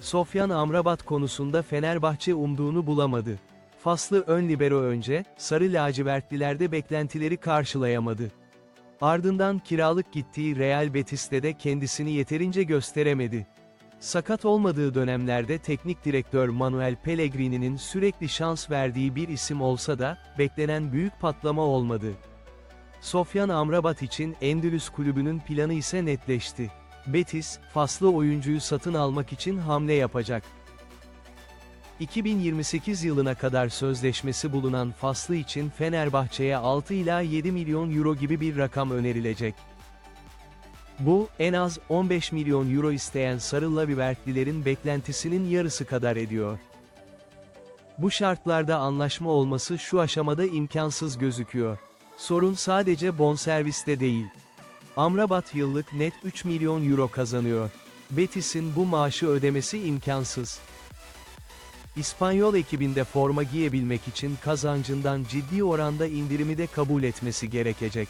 Sofyan Amrabat konusunda Fenerbahçe umduğunu bulamadı. Faslı ön libero önce, Sarı lacivertlilerde beklentileri karşılayamadı. Ardından kiralık gittiği Real Betis'te de kendisini yeterince gösteremedi. Sakat olmadığı dönemlerde teknik direktör Manuel Pellegrini'nin sürekli şans verdiği bir isim olsa da, beklenen büyük patlama olmadı. Sofyan Amrabat için Endülüs kulübünün planı ise netleşti. Betis, Faslı oyuncuyu satın almak için hamle yapacak. 2028 yılına kadar sözleşmesi bulunan Faslı için Fenerbahçe'ye 6 ila 7 milyon euro gibi bir rakam önerilecek. Bu, en az 15 milyon euro isteyen Sarı Labivertlilerin beklentisinin yarısı kadar ediyor. Bu şartlarda anlaşma olması şu aşamada imkansız gözüküyor. Sorun sadece bonserviste değil. Amrabat yıllık net 3 milyon euro kazanıyor. Betis'in bu maaşı ödemesi imkansız. İspanyol ekibinde forma giyebilmek için kazancından ciddi oranda indirimi de kabul etmesi gerekecek.